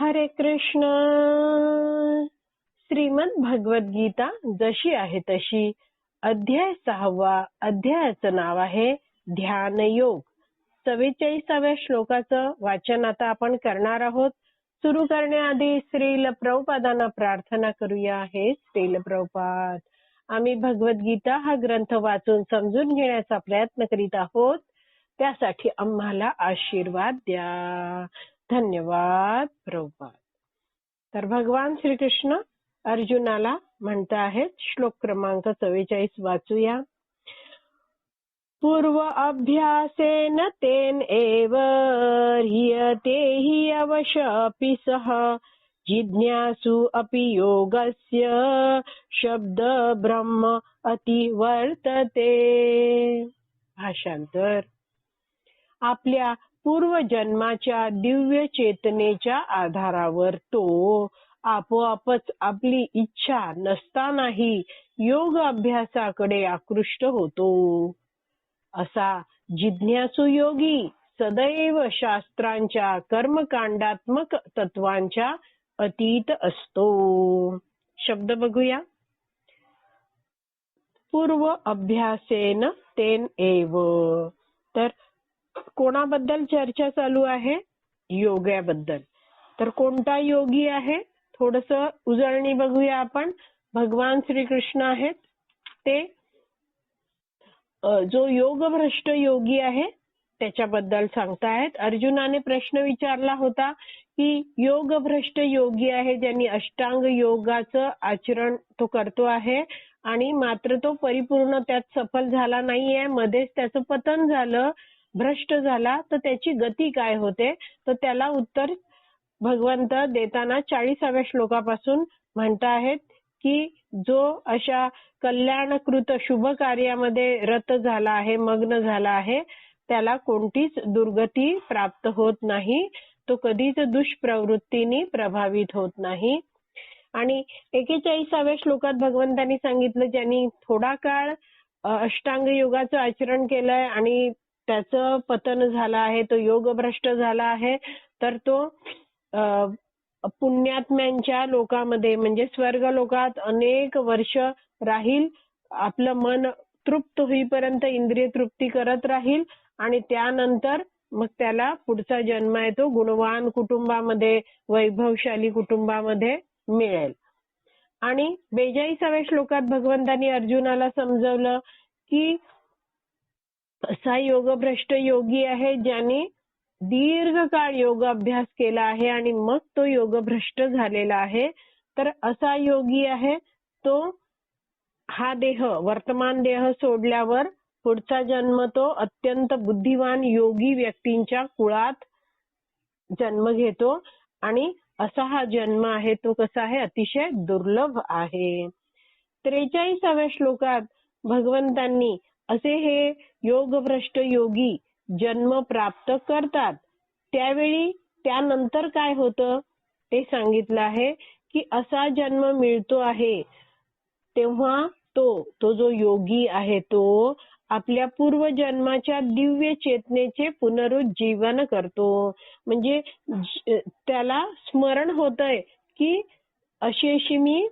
हरे कृष्ण. श्रीमद भगवद्गीता जशी आहे तशी. अध्याय सहावा अध्यायाचं नाव आहे ध्यान योग. चव्वेचाळीसाव्या श्लोकाचं वाचन आता आपण करणार आहोत. सुरू करण्याआधी श्रील प्रभुपादांना प्रार्थना करूया. हे श्रील प्रभुपाद आम्ही भगवद्गीता हा ग्रंथ वाचून समजून घेण्याचा प्रयत्न करीत आहोत. त्यासाठी आम्हाला आशीर्वाद द्या. धन्यवाद प्रभुपाद तर भगवान श्रीकृष्ण अर्जुनाला म्हणत आहेत श्लोक क्रमांक चव्वेचाळीस वाचूया. पूर्व अभ्यासेन तेन एव ह्रियते हि अवश अपि सह जिज्ञासु अपि योगस्य शब्द ब्रह्म अति वर्तते भाषांतर. आपल्या पूर्वजन्माच्या दिव्य चेतनेच्या आधारावर तो आपोआपच आपली इच्छा नसतानाही योग अभ्यासाकडे आकृष्ट होतो. असा जिज्ञासू योगी सदैव शास्त्रांच्या कर्मकांडात्मक तत्वांच्या अतीत असतो. शब्द बघूया. पूर्व अभ्यासेन तेन एव. तर कोणाबद्दल चर्चा चालू आहे? योग्याबद्दल. तर कोणता योगी आहे? थोडस उजळणी बघूया आपण. भगवान श्रीकृष्ण आहेत. ते जो योगभ्रष्ट योगी आहे त्याच्याबद्दल सांगतायत. अर्जुनाने प्रश्न विचारला होता की योगभ्रष्ट योगी आहे ज्यांनी अष्टांग योगाचं आचरण तो करतो आहे आणि मात्र तो परिपूर्ण त्यात सफल झाला नाहीये. मध्येच त्याचं पतन झालं. भ्रष्ट झाला तर त्याची गती काय होते? तर त्याला उत्तर भगवंत देताना चाळीसाव्या श्लोकापासून म्हणत आहेत की जो अशा कल्याणकृत शुभ कार्यामध्ये रत झाला आहे मग्न झाला आहे त्याला कोणतीच दुर्गती प्राप्त होत नाही. तो कधीच दुष्प्रवृत्तीने प्रभावित होत नाही. आणि एकेचाळीसाव्या श्लोकात भगवंतांनी सांगितलं ज्यांनी थोडा काळ अष्टांग योगाचं आचरण केलंय आणि त्याचं पतन झालं आहे तो योगभ्रष्ट झाला आहे तर तो पुण्यात्म्यांच्या लोकांमध्ये म्हणजे स्वर्ग लोकात अनेक वर्ष राहील आपलं मन तृप्त होईपर्यंत इंद्रिय तृप्ती करत राहील आणि त्यानंतर मग त्याला पुढचा जन्म आहे तो गुणवान कुटुंबामध्ये वैभवशाली कुटुंबामध्ये मिळेल. आणि बेचाळीसाव्या श्लोकात भगवंतांनी अर्जुनाला समजवलं की असा योगभ्रष्ट योगी आहे ज्याने दीर्घकाळ योग अभ्यास केला आहे आणि मग तो योगभ्रष्ट झालेला आहे. तर असा योगी आहे तो हा देह वर्तमान देह सोडल्यावर पुढचा जन्म तो अत्यंत बुद्धिवान योगी व्यक्तींच्या कुळात जन्म घेतो आणि असा हा जन्म आहे तो कसा आहे अतिशय दुर्लभ आहे. त्रेचाळीसाव्या श्लोकात भगवंतांनी असे हे योगभ्रष्ट योगी जन्म प्राप्त करतात. त्यावेळी त्यानंतर काय होतं? ते सांगितलं आहे की असा जन्म मिळतो आहे तेव्हा तो तो जो योगी आहे तो आपल्या पूर्वजन्माच्या दिव्य चेतनेचे पुनरुज्जीवन करतो. म्हणजे त्याला स्मरण होतय की अशी अशी मी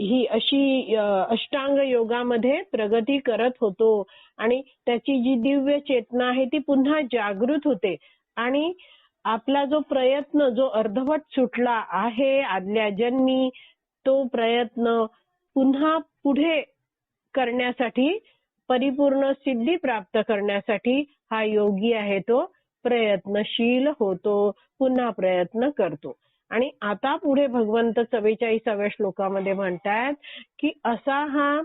ही अशी अष्टांग योगामध्ये प्रगती करत होतो. आणि त्याची जी दिव्य चेतना आहे ती पुन्हा जागृत होते. आणि आपला जो प्रयत्न जो अर्धवट सुटला आहे आदल्या जन्मी तो प्रयत्न पुन्हा पुढे करण्यासाठी परिपूर्ण सिद्धी प्राप्त करण्यासाठी हा योगी आहे तो. प्रयत्नशील होतो. पुन्हा प्रयत्न करतो. आणि आता पुढे भगवंत चव्वेचाळीसाव्या श्लोकामध्ये म्हणतात की असा हा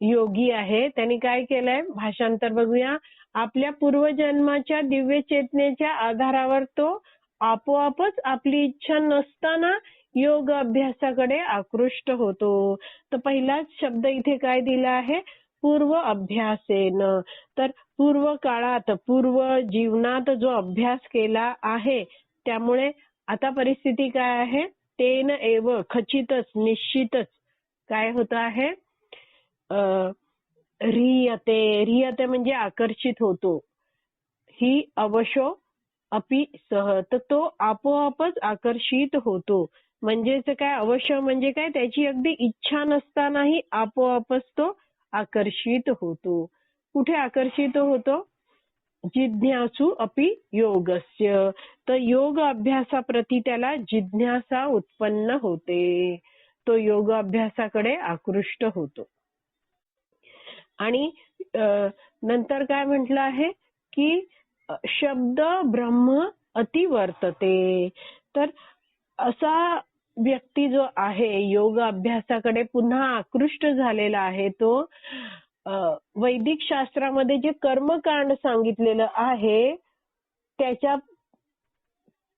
योगी आहे त्यांनी काय केलंय? भाषांतर बघूया. आपल्या पूर्वजन्माच्या दिव्य चेतनेच्या आधारावर तो आपोआपच आपली इच्छा नसताना योग अभ्यासाकडे आकृष्ट होतो. तर पहिलाच शब्द इथे काय दिला आहे? पूर्व अभ्यासेन. तर पूर्व काळात पूर्व जीवनात जो अभ्यास केला आहे त्यामुळे आता परिस्थिती काय आहे? तेन एव खचितच निश्चितच काय होत आहे? रियते रियते म्हणजे आकर्षित होतो. ही अवशो अपि सह तर तो आपोआपच आकर्षित होतो. म्हणजेच काय? अवश्य म्हणजे काय? त्याची अगदी इच्छा नसतानाही आपोआपच तो आकर्षित होतो. कुठे आकर्षित होतो? जिज्ञासू अपि योगस्य। तर योग अभ्यासाप्रती त्याला जिज्ञासा उत्पन्न होते। तो योग अभ्यासाकडे आकृष्ट होतो. आणि नंतर काय म्हटलं आहे की शब्द ब्रह्म अतिवर्तते. तर असा व्यक्ती जो आहे योग अभ्यासाकडे पुन्हा आकृष्ट झालेला आहे तो वैदिक शास्त्रामध्ये जे कर्मकांड सांगितलेलं आहे त्याच्या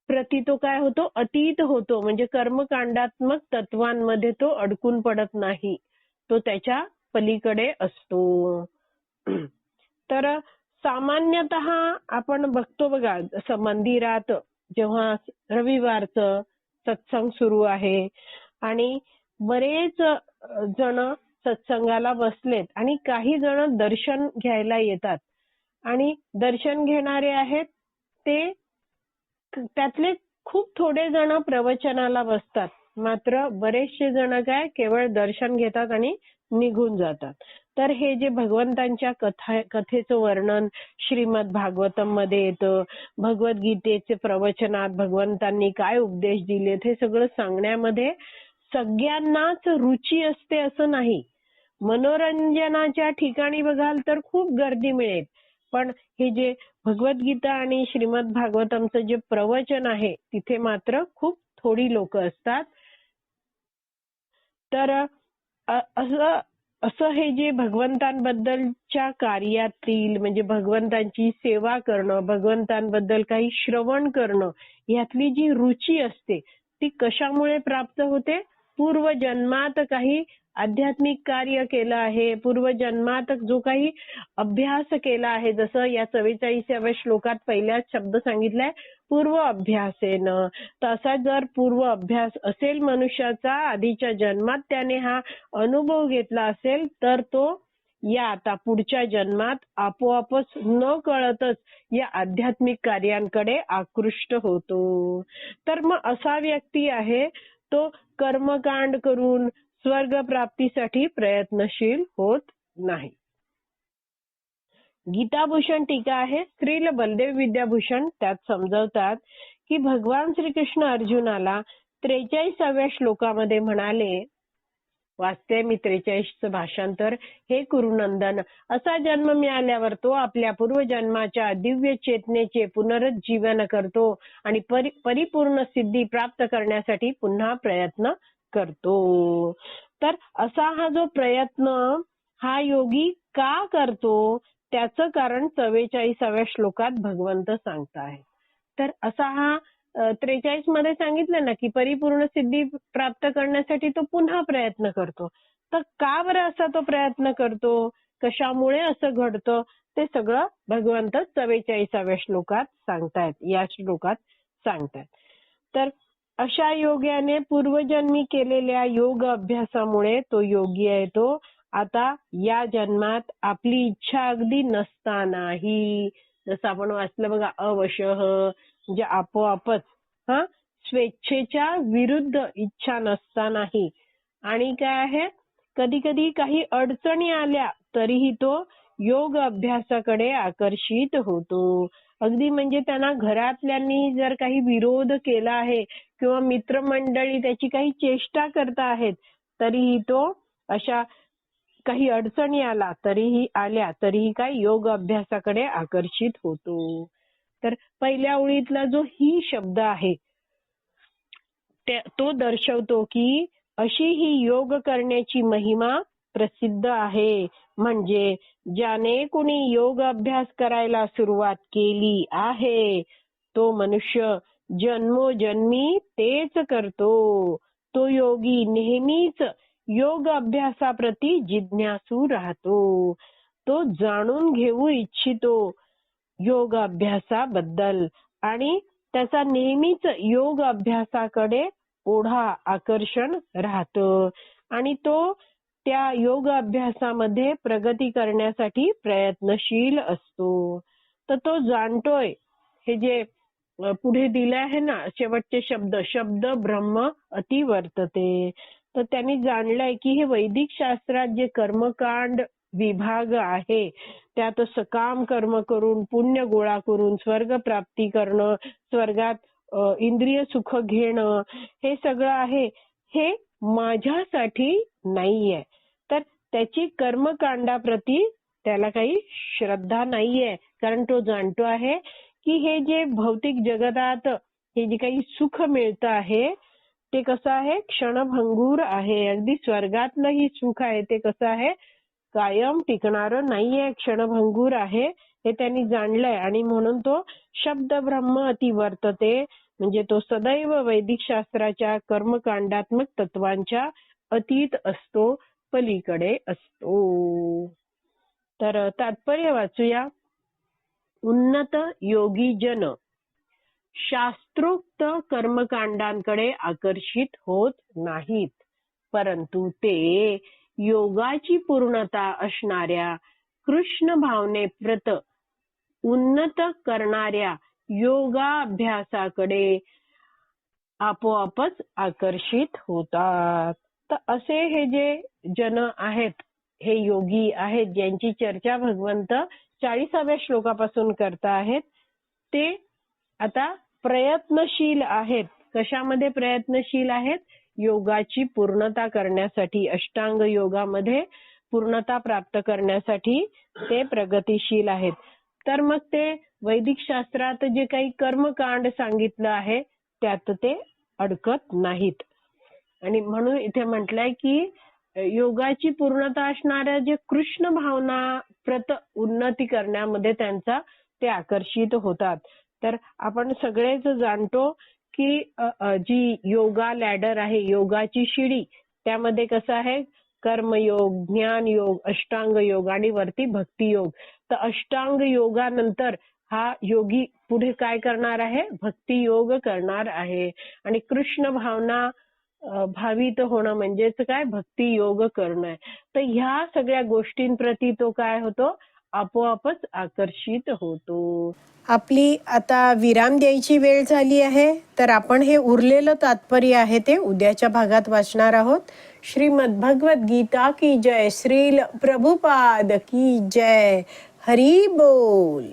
प्रती तो काय होतो? अतीत होतो. म्हणजे कर्मकांडात्मक तत्वांमध्ये तो अडकून पडत नाही. तो त्याच्या पलीकडे असतो. तर सामान्यतः आपण बघतो बघा जसं मंदिरात जेव्हा रविवारचं सत्संग सुरू आहे आणि बरेच जण सत्संगाला बसलेत. आणि काही जण दर्शन घ्यायला येतात. आणि दर्शन घेणारे आहेत ते त्यातले खूप थोडे जण प्रवचनाला बसतात. मात्र बरेचसे जण काय केवळ दर्शन घेतात आणि निघून जातात. तर हे जे भगवंतांच्या कथा कथेचं वर्णन श्रीमद भागवतममध्ये येतं. भगवद्गीतेचे प्रवचनात भगवंतांनी काय उपदेश दिलेत हे सगळं सांगण्यामध्ये सगळ्यांनाच रुची असते असं नाही. मनोरंजनाच्या ठिकाणी बघाल तर खूप गर्दी मिळेल. पण हे जे भगवद्गीता आणि श्रीमद भागवतमचं जे प्रवचन आहे तिथे मात्र खूप थोडी लोक असतात. तर असं असं हे जे भगवंतांबद्दलच्या कार्यातील म्हणजे भगवंतांची सेवा करणं भगवंतांबद्दल काही श्रवण करणं यातली जी रुची असते ती कशामुळे प्राप्त होते? पूर्वजन्मात काही आध्यात्मिक कार्य केलं आहे. पूर्वजन्मात जो काही अभ्यास केला आहे जसं या चव्वेचाळीसाव्या श्लोकात पहिल्याच शब्द सांगितलाय पूर्व अभ्यासेनं. तसा जर पूर्व अभ्यास असेल मनुष्याचा आधीच्या जन्मात त्याने हा अनुभव घेतला असेल तर तो या आता पुढच्या जन्मात आपोआपच न कळतच या आध्यात्मिक कार्यांकडे आकृष्ट होतो. तर मग असा व्यक्ती आहे तो कर्मकांड करून स्वर्ग प्राप्तीसाठी प्रयत्नशील होत नाही. गीताभूषण टीका आहे. स्त्रील बलदेव विद्याभूषण त्यात समजवतात की भगवान श्रीकृष्ण अर्जुनाला त्रेचाळीसाव्या श्लोकामध्ये म्हणाले वाचते मी त्रेचाळीसचं भाषांतर. हे कुरुनंदन. असा जन्म मिळाल्यावर तो आपल्या पूर्वजन्माच्या दिव्य चेतनेचे पुनरुज्जीवन करतो आणि परिपूर्ण सिद्धी प्राप्त करण्यासाठी पुन्हा प्रयत्न करतो. तर असा हा जो प्रयत्न हा योगी का करतो त्याचं कारण चव्वेचाळीसाव्या श्लोकात भगवंत सांगताय तर असा हा त्रेचाळीसमध्ये सांगितलं ना की परिपूर्ण सिद्धी प्राप्त करण्यासाठी तो पुन्हा प्रयत्न करतो. तर का बरं असा तो प्रयत्न करतो? कशामुळे असं घडतं? ते सगळं भगवंत चव्वेचाळीसाव्या श्लोकात सांगतायत या श्लोकात सांगतायत. तर अशा योग्याने पूर्वजन्मी केलेल्या योग अभ्यासामुळे तो योगी आहे तो. आता या जन्मात आपली इच्छा अगदी नसतानाही जसं आपण वाचलं बघा अवश म्हणजे आपोआपच हा स्वेच्छेच्या विरुद्ध इच्छा नसतानाही. आणि काय आहे? कधी कधी काही अडचणी आल्या तरीही तो योग अभ्यासाकडे आकर्षित होतो. अगदी म्हणजे त्यांना घरातल्यांनी जर काही विरोध केला आहे किंवा मित्रमंडळी त्याची काही चेष्टा करता आहेत तरीही तो अशा काही अडचणी आला तरीही आल्या तरीही काय योग अभ्यासाकडे आकर्षित होतो. तर पहिल्या ओळीतला जो ही शब्द आहे तो दर्शवतो की अशी ही योग करण्याची महिमा प्रसिद्ध आहे. म्हणजे ज्याने कुणी योग अभ्यास करायला सुरुवात केली आहे तो मनुष्य जन्मोजन्मी तेच करतो. तो योगी नेहमीच योग अभ्यासाप्रती जिज्ञासू राहतो. तो जाणून घेऊ इच्छितो योग अभ्यासाबद्दल आणि त्याचा नेहमीच योग अभ्यासाकडे ओढा आकर्षण राहत आणि तो त्या योग अभ्यासामध्ये प्रगती करण्यासाठी प्रयत्नशील असतो. तर तो जाणतोय. हे जे पुढे दिले आहे ना शेवटचे शब्द शब्द ब्रह्म अति वर्तते. तर त्यांनी जाणलंय की हे वैदिक शास्त्रात जे कर्मकांड विभाग आहे त्यात सकाम कर्म करून पुण्य गोळा करून स्वर्ग प्राप्ती करणं स्वर्गात इंद्रिय सुख घेणं हे सगळं आहे हे माझ्यासाठी नाहीये. तर त्याची कर्मकांडाप्रती त्याला काही श्रद्धा नाहीये कारण तो जाणतो आहे की हे जे भौतिक जगतात हे जे काही सुख मिळतं आहे ते कसं आहे? क्षणभंगूर आहे. अगदी स्वर्गातलंही सुख आहे ते कसं आहे? कायम टिकणारं नाहीये क्षणभंगूर आहे हे त्यांनी जाणलंय. आणि म्हणून तो शब्द ब्रह्म अति वर्तते म्हणजे तो सदैव वैदिक शास्त्राच्या कर्मकांडात्मक तत्वांच्या अतीत असतो पलीकडे असतो. तर तात्पर्य वाचूया. उन्नत योगी जन. शास्त्रोक्त कर्मकांडांकडे आकर्षित होत नाहीत. परंतु ते योगाची पूर्णता असणाऱ्या कृष्ण भावने प्रत उन्नत करणाऱ्या योगाभ्यासाकडे आपोआपच आकर्षित होतात. तर असे हे जे जन आहेत हे योगी आहेत ज्यांची चर्चा भगवंत चाळीसाव्या श्लोकापासून करता आहेत. ते आता प्रयत्नशील आहेत. कशामध्ये प्रयत्नशील आहेत? योगाची पूर्णता करण्यासाठी अष्टांग योगामध्ये पूर्णता प्राप्त करण्यासाठी ते प्रगतीशील आहेत. तर मग ते वैदिक शास्त्रात जे काही कर्मकांड सांगितलं आहे त्यात ते अडकत नाहीत. आणि म्हणून इथे म्हटलंय की योगाची पूर्णता असणाऱ्या जे कृष्ण भावना प्रत उन्नती करण्यामध्ये त्यांचा ते आकर्षित होतात. तर आपण सगळेच जाणतो की जी योगा लॅडर आहे योगाची शिडी त्यामध्ये कसं आहे? कर्मयोग ज्ञान योग अष्टांग योग आणि वरती भक्ती योग. तर अष्टांग योगानंतर हा योगी पुढे काय करणार आहे? भक्ती योग करणार आहे. आणि कृष्ण भावना भावित होणं म्हणजेच काय? भक्ती योग करणं. आहे. तर ह्या सगळ्या गोष्टींप्रती तो काय होतो? आपोआपच आकर्षित होतो. आपली आता विराम द्यायची वेळ झाली आहे. तर आपण हे उरलेलं तात्पर्य आहे ते उद्याच्या भागात वाचणार आहोत. श्रीमद भगवत गीता की जय? श्रील प्रभुपाद की जय? हरी बोल.